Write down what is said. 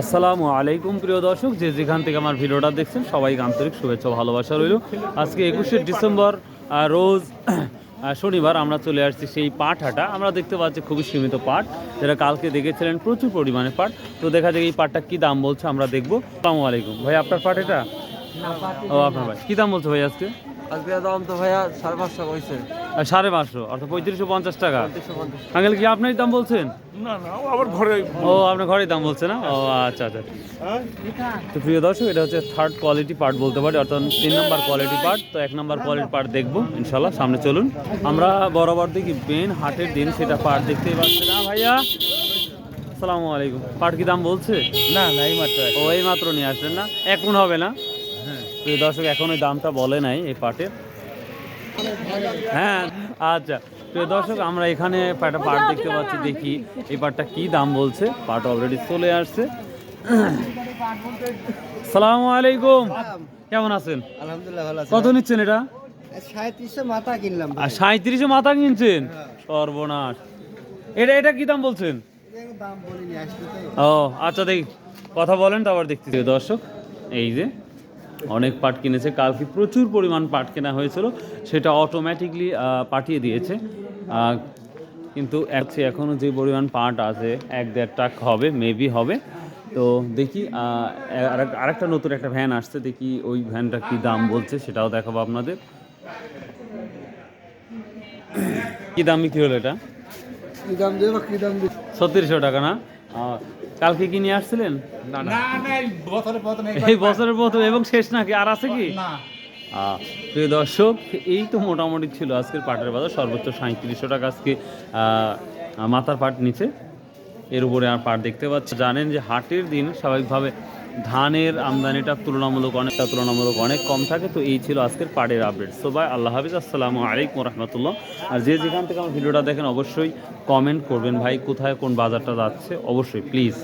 আসসালামু আলাইকুম প্রিয় দর্শক। যে যেখান থেকে আমার ভিডিওটা দেখছেন সবাইকে আন্তরিক শুভেচ্ছা ভালোবাসা রইল। আজকে একুশে ডিসেম্বর রোজ শনিবার আমরা চলে আসছি সেই পাট হাটা। আমরা দেখতে পাচ্ছি খুবই সীমিত পাট। যেটা কালকে দেখেছিলেন প্রচুর পরিমাণে পাট। তো দেখা যায় এই পাটটা কী দাম বলছে আমরা দেখব। আসসালামু আলাইকুম। ভাই আপনার পাট এটা? ও আপনার ভাই কী দাম বলছে ভাই আজকে? আজকে দাম তো ভাইয়া সাড়ে পাঁচশো কইছে। সাড়ে পাঁচশো অর্থাৎ পঁয়ত্রিশশো পঞ্চাশ টাকা। আঙ্কেল কি আপনারই দাম বলছেন? না না আবার ঘরে ও আপনার দাম বলছে না? ও আচ্ছা আচ্ছা। তো প্রিয় দর্শক এটা হচ্ছে থার্ড কোয়ালিটি পার্ট বলতে পারি অর্থাৎ তিন নম্বর কোয়ালিটি পার্ট তো এক নম্বর কোয়ালিটি পার্ট দেখব ইনশাল্লাহ সামনে চলুন। আমরা বরাবর দেখি মেন হাটের দিন সেটা পার্ট দেখতেই পাচ্ছি। না ভাইয়া? আসসালামু আলাইকুম। পার্ট কি দাম বলছে? না না এই মাত্র ও এই মাত্র নিয়ে আসলেন না? এখন হবে না? প্রিয় দর্শক এখন ওই দামটা বলে নাই এই পার্টের হ্যাঁ আচ্ছা। প্রিয় দর্শক আমরা এখানে একটা পার্ট দেখতে পাচ্ছি দেখি এই পার্টটা কি দাম বলছে। পার্ট অলরেডি চলে আসছে। সালামু আলাইকুম। কেমন আছেন? আলহামদুলিল্লাহ কত নিচ্ছেন এটা? আর সাঁত্রিশে মাথা কিনছেন? সর্বনাশ। এটা এটা কি দাম বলছেন? ও আচ্ছা দেখি। কথা বলেন তো তারপর দেখতেছি। দর্শক এই যে অনেক পাট কিনেছে। কালকে প্রচুর পরিমাণ পাট কেনা হয়েছিল। সেটা অটোমেটিকলি পাঠিয়ে দিয়েছে। কিন্তু এখনও যে পরিমাণ পাট আছে এক দেড় টাক হবে মেবি হবে। তো দেখি আরেকটা নতুন একটা ভ্যান আসছে। দেখি ওই ভ্যানটা কি দাম বলছে সেটাও দেখাবো আপনাদের। কি দাম বিক্রি হলো এটা? কি দাম দেবো কি দাম ছত্রিশশো টাকা না? কালকে কি নিয়ে আসছিলেন? না না। এই বছরে প্রথমে এই বছরের প্রথম এবং শেষ নাকি? আর আছে কি? প্রিয় দর্শক এই তো মোটামুটি ছিল আজকের পাটের বাজার সর্বোচ্চ সাঁত্রিশশো টাকা আজকে মাথার পাট নিচে। এর উপরে আর পাট দেখতে পাচ্ছি। জানেন যে হাটের দিন স্বাভাবিকভাবে ধানের আমদানিটা তুলনামূলক অনেকটা তুলনামূলক অনেক কম থাকে, তো এই ছিল আজকের পাড়ের আপডেট সো বাই আল্লাহ হাফিজ, আসসালামু আলাইকুম রহমতুল্লাহ। আর যে যেখান থেকে আমার ভিডিওটা দেখেন, অবশ্যই কমেন্ট করবেন। ভাই, কোথায় কোন বাজারটা যাচ্ছে? অবশ্যই প্লিজ